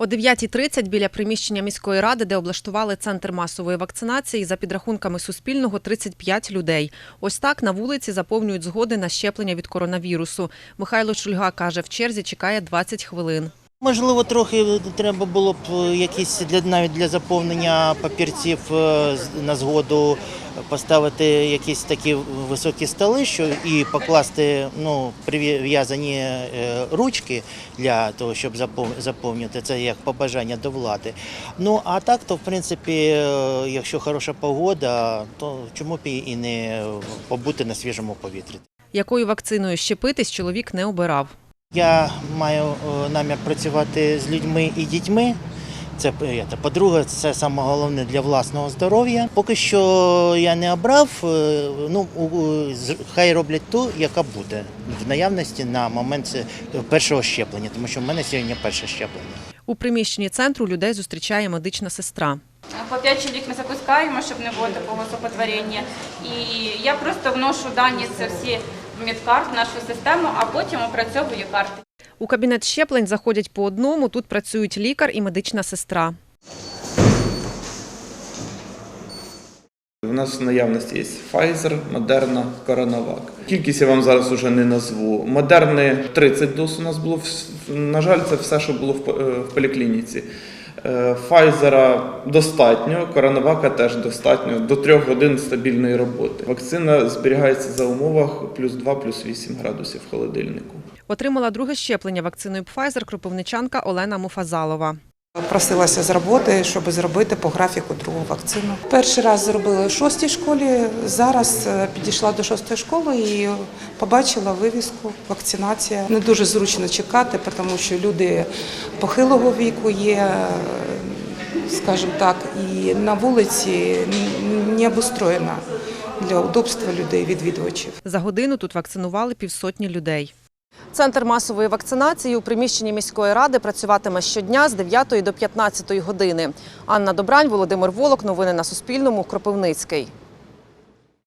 О 9.30 біля приміщення міської ради, де облаштували центр масової вакцинації, за підрахунками Суспільного 35 людей. Ось так на вулиці заповнюють згоди на щеплення від коронавірусу. Михайло Шульга каже, в черзі чекає 20 хвилин. Можливо, трохи треба було б е, якісь для навіть для заповнення папірців е, на згоду поставити якісь такі високі столи, що і покласти ну прив'язані е, ручки для того, щоб запов- заповнити це як побажання до влади. Ну а так, то в принципі, якщо хороша погода, то чому б і не побути на свіжому повітрі. Якою вакциною щепитись чоловік не обирав. Я маю е, намір працювати з людьми і дітьми. Це е, це, по-друге, це саме головне для власного здоров'я. Поки що я не обрав. е, Ну хай роблять ту, яка буде в наявності на момент першого щеплення, тому що в мене сьогодні перше щеплення. У приміщенні центру людей зустрічає медична сестра. По 5 чоловік ми запускаємо, щоб не було такого стопотворення. І я просто вношу дані це всі в нашу систему, а потім опрацьовую карти. У кабінет щеплень заходять по одному. Тут працюють лікар і медична сестра. У нас в наявності є Pfizer, Moderna, CoronaVac. Кількість я вам зараз уже не назву. Модерни 30 доз у нас було. На жаль, це все, що було в е, в поліклініці. Е, Pfizer достатньо, коронавака теж достатньо. До 3 годин стабільної роботи. Вакцина зберігається за умовах плюс 2, плюс 8 градусів в холодильнику. Отримала друге щеплення вакциною Pfizer кропивничанка Олена Муфазалова. Просилася з роботи, щоб зробити по графіку другу вакцину. Перший раз зробила у шостій школі. Зараз е, підійшла до шостої школи і побачила вивіску вакцинація. Не дуже зручно чекати, тому що люди похилого віку є, е, скажімо так, і на вулиці не обустроєна для удобства людей, відвідувачів. За годину тут вакцинували півсотні людей. Центр масової вакцинації у приміщенні міської ради працюватиме щодня з 9 до 15 години. Анна Добрань, Володимир Волок. Новини на Суспільному. Кропивницький.